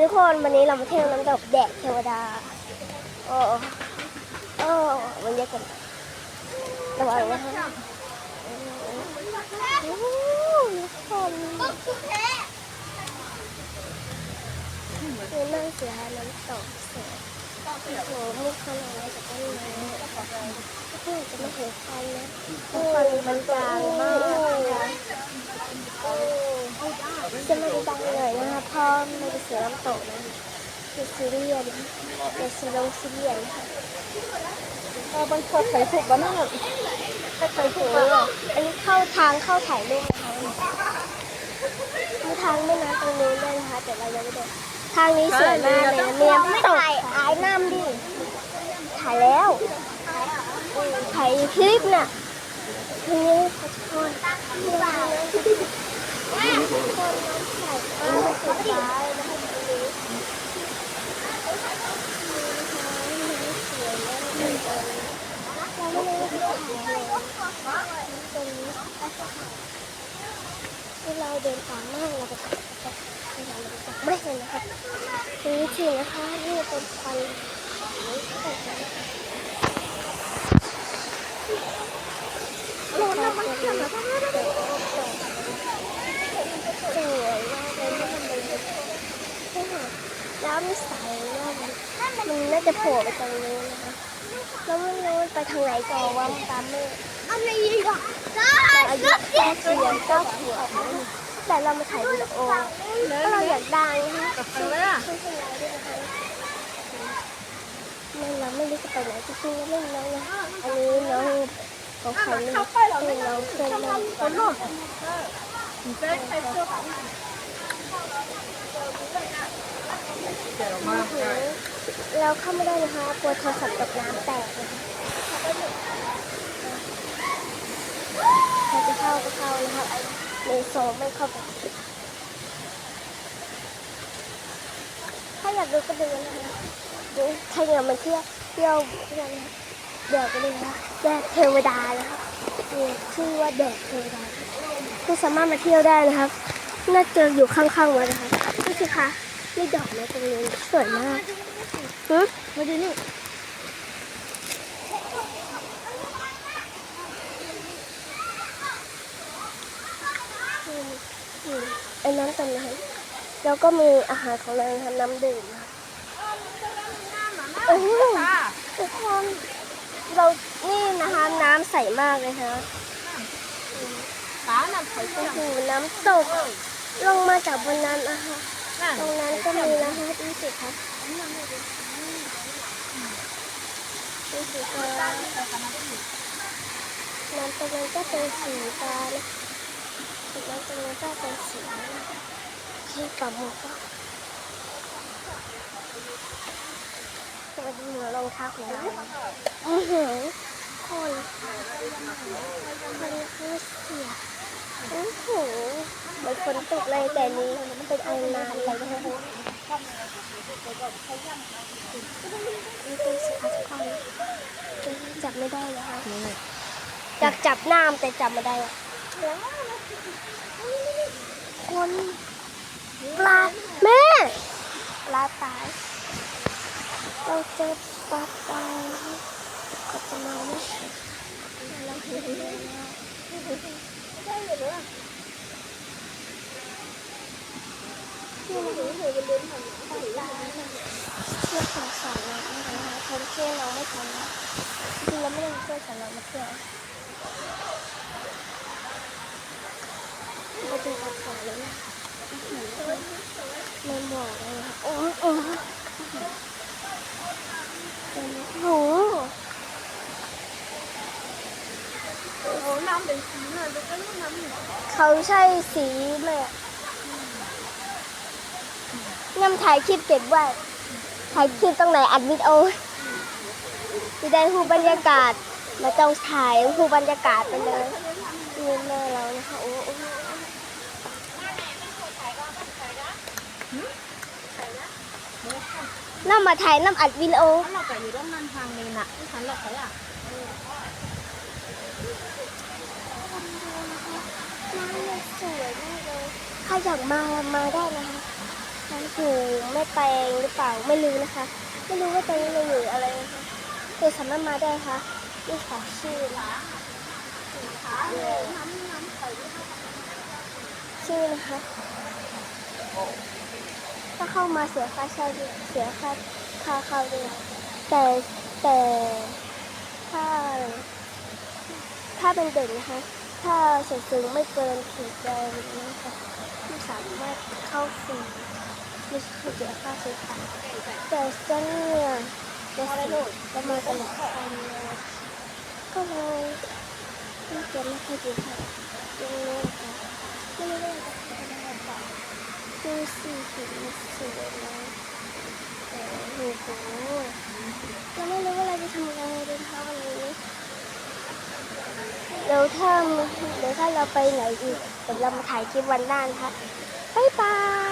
ทุกคนวันนี้เรามาเที่ยวน้ำตกแดดเทวดา โอ้โอ้มันเยอะกันระวังนะคะโอ้ทุกคนคือนั่งเสือน้ำตกเสือโอ้โหมีคนอะไรจากต้นไม้เพื่นจะไม่เห็นไฟนะไฟมันจางมาก จะไม่ดังเลยนะคะพราะมันเป็นเสือน้ำตกนะคือซีเรียนเป็นซีโรซีเรียนค่ะเออมันเคยใส่ถูกบ้างไหมถ้าเคยถูกโอ้อันนี้เข้าทางเข้าถ่ายรูปนะคะมีทางแม่น้ำตรงนู้นด้วยนะคะแต่เรายังไม่เดินทางนี้สวยมากเลยนะมีน้ำตกถ่ายน้ำดิ ถ่ายแล้ว ถ่ายคลิปน่ะทีนี้ขอโทษที่ว่าคนถ่ายมันสุดท้ายนะคะตรงนี้เราไม่ได้ถ่ายเลยตรงนี้ ที่เราเดินตามมากเราก็จะเราจะไม่เห็นนะครับนี้ทีนะคะนี่เป็นควันราทำมันขนาดสวยมากเลยมันเป็นแล้วมีสายมากมันน่าจะโผล่ไปตรงนี้นะคะแล้วไม่รู้ไปทางไหนก่อนว่ามันตามไม่ อายุแค่เพียงเก้าขวบแต่เรามาถ่ายวิดีโอก็เราอยากดังนะกับเธอไม่เราไม่รู้จะไปไหนจริงๆไม่รู้นะอันนี้น้องของใครเนี่ยเป็นน้องเพื่อนน้องคนหนึ่งเราเข้าไม่ได้นะคะกลัวโทรศัพท์ตกน้ำแตกนะคะ ใครจะเข้าก็เข้านะครับในโซไม่เข้าไปถ้าอยากดูก็ดูนะคะดูใครอยากมาเที่ยวเที่ยวกันนะเดี๋ยวก็ดูนะแดดเทวดานะครับชื่อว่าแดดเทวดาก็สามารถมาเที่ยวได้นะครับ น่าจะอยู่ข้างๆวัดนะคะนี่สิคะนี่ดอกไม้ตรงนี้สวยมากฮึมาดูนี่ อืมอื้ำกันนะแล้วก็มีอาหารของนางทำน้ำดื่มครับโอ้โหทุกคนเรานี่นะคะน้ำใสมากเลยคะป้าน้ำใสโอ้น้ำตก ลงมาจากบนนั้นนะคะตรงนั้นก็มีนะคะดูสิครับดูสิคน้ำตรงนั้นก็เป็นสีฟ้านะ น้ำตรงนั้นก็เป็นสีที่กระหมกอะสวัสดีหนูรองเท้าของเราอือหือคนคนคือเสียโอ้โหเหมือนฝนตกเลยแต่นี้มันเป็นไอนานเลยนะคะนี่เป็นสิคะทุกคนจับไม่ได้นะคะอยากจับน้ำแต่จับไม่ได้อะ คนปลาแม่ปลาตายเราเจอปลาตายก็จะมาไหมเราเห็นเลยนะที่เราเห็นเห็นเป็นเดินผ่านปลาตายเที่ยวสงสารเรานะคะคนเที่ยวเราไม่ทันะจริงเราไม่ได้มาเที่ยวแต่เรามาเที่ยวมา ดูปลาตาเลยนะไม่บอกเลยนะโอ้โหโอ้โหโอ้โหน้ำเป็นสีน่ะจะเป็นน้ำเขาใช่สีไหมอะงั้นถ่ายคลิปเก็บไว้ถ่ายคลิปตรงไหนอัดวิดีโอจะได้รูปบรรยากาศมาต้องถ่ายรูปบรรยากาศไปเลยนี่แม่เรานะคะโอ้โห น้ำมาถ่ายน้ำอัดวิดีโอถ้าเราไปอยู่ด้านนั้นทางนี้น่ะที่ฉันเราใครอะน้ำเลยสวยมากเลยใครอยากมามาได้นะคะนะคะอยู่แม่แตงหรือเปล่าไม่รู้นะคะ ไม่รู้ว่าตรงนี้เราอยู่อะไรนะคะคือสามารถมาได้ค่ะนี่ค่ะชื่อชื่อนะคะ ถ้าเข้ามาเสียค่าเช่าเสียค่าค่าเข้าด้วยแต่แต่ถ้า ถ้าเป็นเด็กนะคะ ถ้าส่วนสูงไม่เกินขีดแดงนะคะที่สามารถเข้าฟรีไม่เสียค่าใช้จ่ายแต่ฉันเนี่ยจะเสียจะมาตลอดการเลยก็เลยไม่เกินไม่ค่อยดีค่ะตรงนี้คะไม่รู้ว่าจะทำอะไรต่อ ดูสิถึงสวยนะแต่โอ้โหยังไม่รู้ว่าเราจะทำอะไรดีคะวันนี้เดี๋ยวถ้าเดี๋ยวถ้าเราไปไหนอีกเดี๋ยวเรามาถ่ายคลิปวันหน้านะคะบ๊ายบาย